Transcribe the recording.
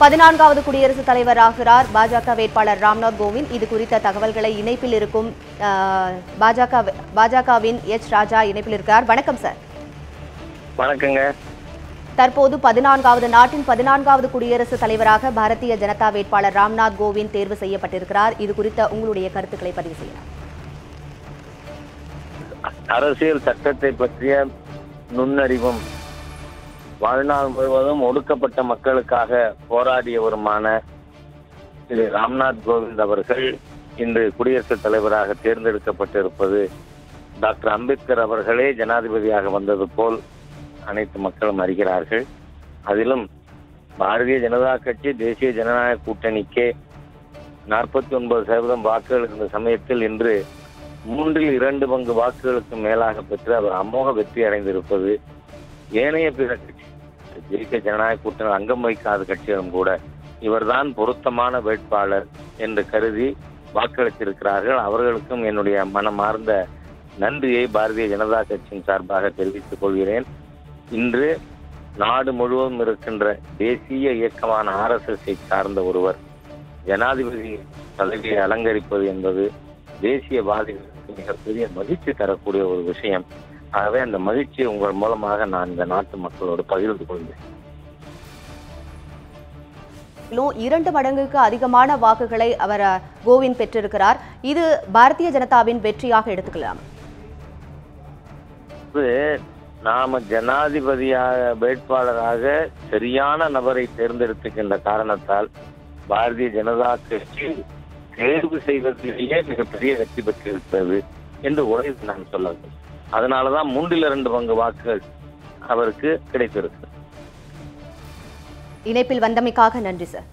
பதினான்காவது குடியரசுத் தலைவர் ஆகிறார் பாஜக வேட்பாளர் ராம்நாத் கோவிந்த். இது குறித்த தகவல்களை இணைப்பில் இருக்கும் பாஜக பாஜகவின் எச் ராஜா இணைப்பில் இருக்கிறார். வணக்கம் சார். வணக்கங்க. தற்போது பதினான்காவது நாட்டின் பதினான்காவது குடியரசுத் தலைவராக பாரதிய ஜனதா வேட்பாளர் ராம்நாத் கோவிந்த் தேர்வு செய்யப்பட்டிருக்கிறார். இது குறித்த உங்களுடைய கருத்துக்களை பதிவு செய்யலாம். அரசியல் சட்டத்தை பற்றிய நுண்ணறிவும் வாழ்நாள் முழுவதும் ஒடுக்கப்பட்ட மக்களுக்காக போராடியவருமான திரு ராம்நாத் கோவிந்த் அவர்கள் இன்று குடியரசுத் தலைவராக தேர்ந்தெடுக்கப்பட்டிருப்பது டாக்டர் அம்பேத்கர் அவர்களே ஜனாதிபதியாக வந்தது போல் அனைத்து மக்களும் அறிகிறார்கள். அதிலும் பாரதிய ஜனதா கட்சி தேசிய ஜனநாயக கூட்டணிக்கே நாற்பத்தி ஒன்பது சதவீதம் வாக்குகள் இருந்த சமயத்தில் இன்று மூன்றில் இரண்டு பங்கு வாக்குகளுக்கு மேலாக பெற்று அவர் அமோக வெற்றி அடைந்திருப்பது ஏனைய பிற கட்சி தேசிய ஜனநாயக கூட்டணி அங்கம் வகிக்காத கட்சிகளும் கூட இவர்தான் பொருத்தமான வேட்பாளர் என்று கருதி வாக்களித்திருக்கிறார்கள். அவர்களுக்கும் என்னுடைய மனமார்ந்த நன்றியை பாரதிய ஜனதா கட்சியின் சார்பாக தெரிவித்துக் கொள்கிறேன். இன்று நாடு முழுவதும் இருக்கின்ற தேசிய இயக்கமான ஆர்எஸ்எஸ்ஐ சார்ந்த ஒருவர் ஜனாதிபதி பதவியை அலங்கரிப்பது என்பது தேசியவாதிகளுக்கு மிகப்பெரிய மகிழ்ச்சி தரக்கூடிய ஒரு விஷயம். ஆகவே அந்த மகிழ்ச்சியை உங்கள் மூலமாக நான் இந்த நாட்டு மக்களோடு பகிர்ந்து கொள்கிறேன். மேலும் இரண்டு மடங்குக்கு அதிகமான வாக்குகளை அவர் கோவிந்த் பெற்றிருக்கிறார். இது பாரதிய ஜனதாவின் வெற்றியாக எடுத்துக்கலாம். இது நாம ஜனாதிபதியாக வேட்பாளராக சரியான நபரை தேர்ந்தெடுத்துக்கின்ற காரணத்தால் பாரதிய ஜனதா கட்சி தேர்வு செய்வதிலேயே மிகப்பெரிய வெற்றி பெற்றிருக்கிறது. என்று உரை நான் சொல்ல அதனாலதான் மூன்றில் இரண்டு பங்கு வாக்குகள் அவருக்கு கிடைத்திருக்கு. இணைப்பில் வந்தமைக்காக நன்றி சார்